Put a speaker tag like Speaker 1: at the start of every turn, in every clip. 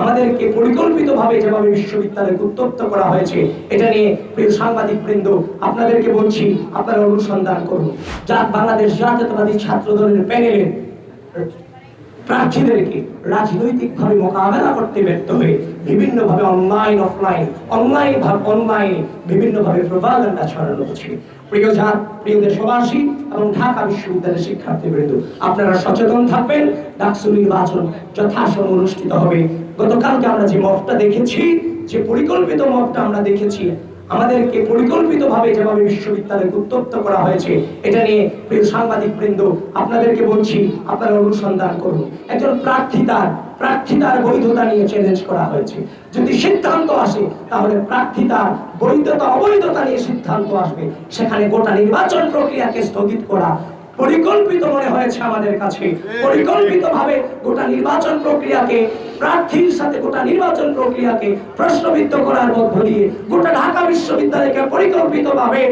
Speaker 1: আমাদেরকে পরিকল্পিতভাবে যেভাবে বিশ্ববিদ্যালয়কে উত্তপ্ত করা হয়েছে, এটা নিয়ে প্রিয় সাংবাদিক বৃন্দ আপনাদেরকে বলছি, আপনারা অনুসন্ধান করুন। যা বাংলাদেশ জাতীয়তাবাদী ছাত্র দলের প্যানেলের প্রার্থীদেরকে রাজনৈতিকভাবে মোকাবেলা করতে ব্যর্থ হয়ে বিভিন্নভাবে অনলাইন অফলাইন অনলাইন ভাবে অনলাইনে বিভিন্নভাবে প্রপাগান্ডা ছড়ানো হচ্ছে। প্রিয় জাত প্রিয় দেশবাসী এবং ঢাকা বিশ্ববিদ্যালয়ের শিক্ষার্থী শিক্ষার্থীবৃন্দ, আপনারা সচেতন থাকবেন। ডাকসু নির্বাচন যথাসময় অনুষ্ঠিত হবে। গতকালকে আমরা যে মতটা দেখেছি, যে পরিকল্পিত মতটা আমরা দেখেছি আমাদেরকে পরিকল্পিতভাবে যেভাবে বিশ্ববিদ্যালয়কে উত্তপ্ত করা হয়েছে, এটা নিয়ে প্রিয় সাংবাদিক বৃন্দ, আপনাদেরকে বলছি, আপনারা অনুসন্ধান করুন। একজন প্রার্থী তার প্রার্থিতার বৈধতা নিয়ে চ্যালেঞ্জ করা হয়েছে। যদি সিদ্ধান্ত আসে, তাহলে প্রার্থিতার বৈধতা, অবৈধতা নিয়ে সিদ্ধান্ত আসবে। সেখানে গোটা নির্বাচন প্রক্রিয়াকে স্থগিত করা পরিকল্পিত মনে হয়েছে আমাদের কাছে। পরিকল্পিত ভাবে গোটা নির্বাচন প্রক্রিয়াকে প্রার্থীর সাথে গোটা নির্বাচন প্রক্রিয়াকে প্রশ্নবিদ্ধ করার মধ্য দিয়ে গোটা ঢাকা বিশ্ববিদ্যালয়কে পরিকল্পিতভাবে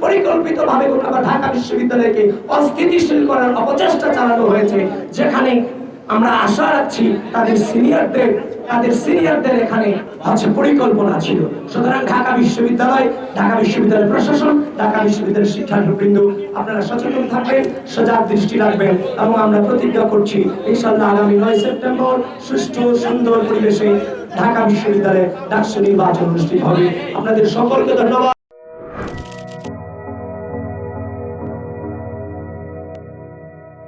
Speaker 1: পরিকল্পিত ভাবে গোটা ঢাকা বিশ্ববিদ্যালয়কে অস্থিতিশীল করার অপচেষ্টা চালানো হয়েছে যেখানে আমরা আশা রাখছি তাদের সিনিয়রদের তাদের সিনিয়রদের এখানে হচ্ছে পরিকল্পনা ছিল। সুতরাং ঢাকা বিশ্ববিদ্যালয় ঢাকা বিশ্ববিদ্যালয় প্রশাসন, ঢাকা বিশ্ববিদ্যালয়ের শিক্ষার্থীবৃন্দ, আপনারা সচেতন থাকবেন সজাগ দৃষ্টি রাখবেন এবং আমরা প্রতিজ্ঞা করছি ইনশাল্লাহ আগামী নয় সেপ্টেম্বর সুষ্ঠু, সুন্দর পরিবেশে ঢাকা বিশ্ববিদ্যালয়ে ডাকসু নির্বাচন অনুষ্ঠিত হবে। আপনাদের সকলকে ধন্যবাদ।